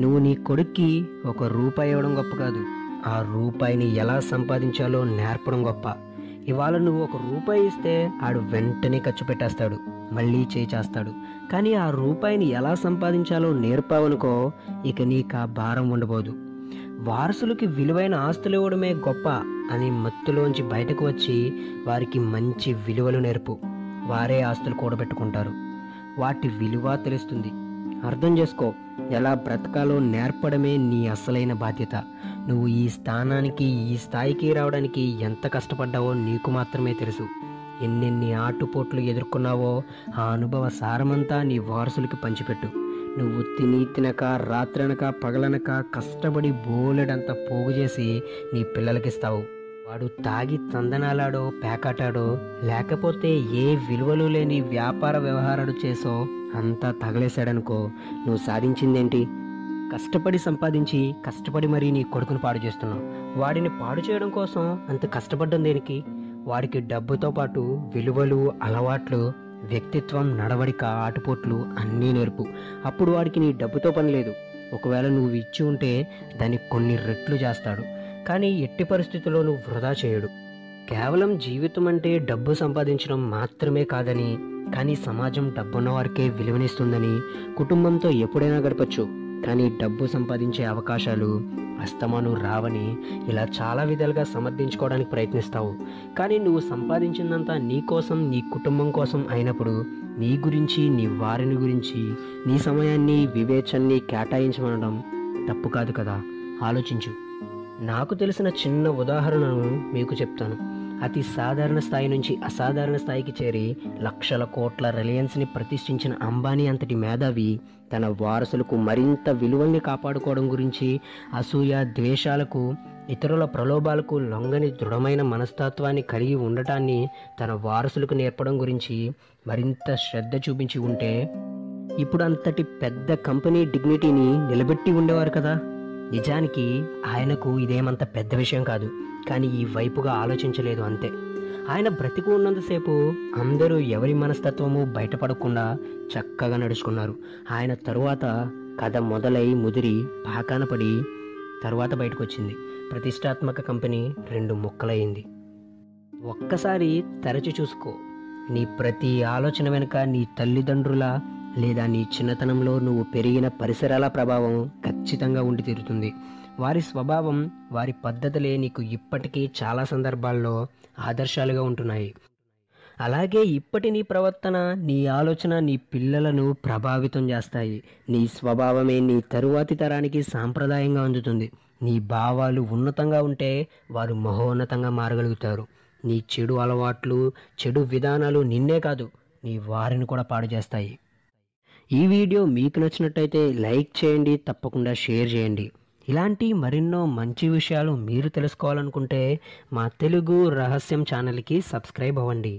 నువ్వు నీ కొడుక్కి ఒక రూపాయి ఇవ్వడం గొప్ప కాదు. ఆ రూపాయిని ఎలా సంపాదించాలో నేర్పడం గొప్ప. ఇవాళ నువ్వు ఒక రూపాయి ఇస్తే ఆడు వెంటనే ఖర్చు పెట్టేస్తాడు. మళ్ళీ చేస్తాడు. కానీ ఆ రూపాయిని ఎలా సంపాదించాలో నేర్పావనుకో ఇక నీకు ఆ భారం ఉండబోదు. వారసులకి విలువైన ఆస్తులు ఇవ్వడమే గొప్ప అని మత్తులోంచి బయటకు వచ్చి వారికి మంచి విలువలు నేర్పు. వారే ఆస్తులు కూడబెట్టుకుంటారు. వాటి విలువ తెలుస్తుంది. అర్థం చేసుకో ఎలా బ్రతకాలో నేర్పడమే నీ అసలైన బాధ్యత. నువ్వు ఈ స్థానానికి ఈ స్థాయికి రావడానికి ఎంత కష్టపడ్డావో నీకు మాత్రమే తెలుసు. ఎన్నెన్ని ఆటుపోట్లు ఎదుర్కొన్నావో ఆ అనుభవ సారమంతా నీ వారసులకి పంచిపెట్టు. నువ్వు తిని తినక రాత్రనక పగలనక కష్టపడి బోలెడంత పోగు చేసి నీ పిల్లలకిస్తావు. వాడు తాగి తందనాలాడో పేకాటాడో లేకపోతే ఏ విలువలు లేని వ్యాపార వ్యవహారాలు చేసో అంతా తగలేశాడనుకో నువ్వు సాధించిందేంటి? కష్టపడి సంపాదించి కష్టపడి మరీ నీ కొడుకును పాడు చేస్తున్నావు. వాడిని పాడు చేయడం కోసం అంత కష్టపడ్డం దేనికి? వాడికి డబ్బుతో పాటు విలువలు అలవాట్లు వ్యక్తిత్వం నడవడిక ఆటుపోట్లు అన్నీ నేర్పు. అప్పుడు వాడికి నీ డబ్బుతో పని లేదు. ఒకవేళ నువ్వు ఇచ్చి ఉంటే దాన్ని కొన్ని రెట్లు చేస్తాడు. కానీ ఎట్టి పరిస్థితుల్లోనూ వృధా చేయడు. కేవలం జీవితం అంటే డబ్బు సంపాదించడం మాత్రమే కాదని కానీ సమాజం డబ్బున్న వారికే విలువనిస్తుందని కుటుంబంతో ఎప్పుడైనా గడపచ్చు. కానీ డబ్బు సంపాదించే అవకాశాలు అస్తమాను రావని ఇలా చాలా విధాలుగా సమర్థించుకోవడానికి ప్రయత్నిస్తావు. కానీ నువ్వు సంపాదించిందంతా నీ కోసం నీ కుటుంబం కోసం అయినప్పుడు నీ గురించి నీ వారిని గురించి నీ సమయాన్ని వివేచనని కేటాయించమనడం తప్పు కాదు కదా? ఆలోచించు. నాకు తెలిసిన చిన్న ఉదాహరణను మీకు చెప్తాను. అతి సాధారణ స్థాయి నుంచి అసాధారణ స్థాయికి చేరి లక్షల కోట్ల రిలయన్స్ని ప్రతిష్ఠించిన అంబానీ అంతటి మేధావి తన వారసులకు మరింత విలువల్ని కాపాడుకోవడం గురించి అసూయ ద్వేషాలకు ఇతరుల ప్రలోభాలకు లొంగని దృఢమైన మనస్తత్వాన్ని కలిగి ఉండటాన్ని తన వారసులకు నేర్పడం గురించి మరింత శ్రద్ధ చూపించి ఉంటే ఇప్పుడు అంతటి పెద్ద కంపెనీ డిగ్నిటీని నిలబెట్టి ఉండేవారు కదా. నిజానికి ఆయనకు ఇదేమంత పెద్ద విషయం కాదు కానీ ఈ వైపుగా ఆలోచించలేదు అంతే. ఆయన బ్రతికు ఉన్నంతసేపు అందరూ ఎవరి మనస్తత్వము బయటపడకుండా చక్కగా నడుచుకున్నారు. ఆయన తరువాత కథ మొదలై ముదిరి పాకాన పడి తరువాత బయటకు వచ్చింది ప్రతిష్టాత్మక కంపెనీ రెండు ముక్కలయ్యింది ఒక్కసారి తరచి చూసుకో. నీ ప్రతి ఆలోచన వెనుక నీ తల్లిదండ్రుల లేదా నీ చిన్నతనంలో నువ్వు పెరిగిన పరిసరాల ప్రభావం ఖచ్చితంగా ఉండి తీరుతుంది. వారి స్వభావం వారి పద్ధతులే నీకు ఇప్పటికీ చాలా సందర్భాల్లో ఆదర్శాలుగా ఉంటున్నాయి. అలాగే ఇప్పటి నీ ప్రవర్తన నీ ఆలోచన నీ పిల్లలను ప్రభావితం చేస్తాయి. నీ స్వభావమే నీ తరువాతి తరానికి సాంప్రదాయంగా అందుతుంది. నీ భావాలు ఉన్నతంగా ఉంటే వారు మహోన్నతంగా మారగలుగుతారు. నీ చెడు అలవాట్లు చెడు విధానాలు నిన్నే కాదు నీ వారిని కూడా పాడు చేస్తాయి. ఈ వీడియో మీకు నచ్చినట్టయితే లైక్ చేయండి తప్పకుండా షేర్ చేయండి. ఇలాంటి మరెన్నో మంచి విషయాలు మీరు తెలుసుకోవాలనుకుంటే మా తెలుగు రహస్యం ఛానల్కి సబ్స్క్రైబ్ అవ్వండి.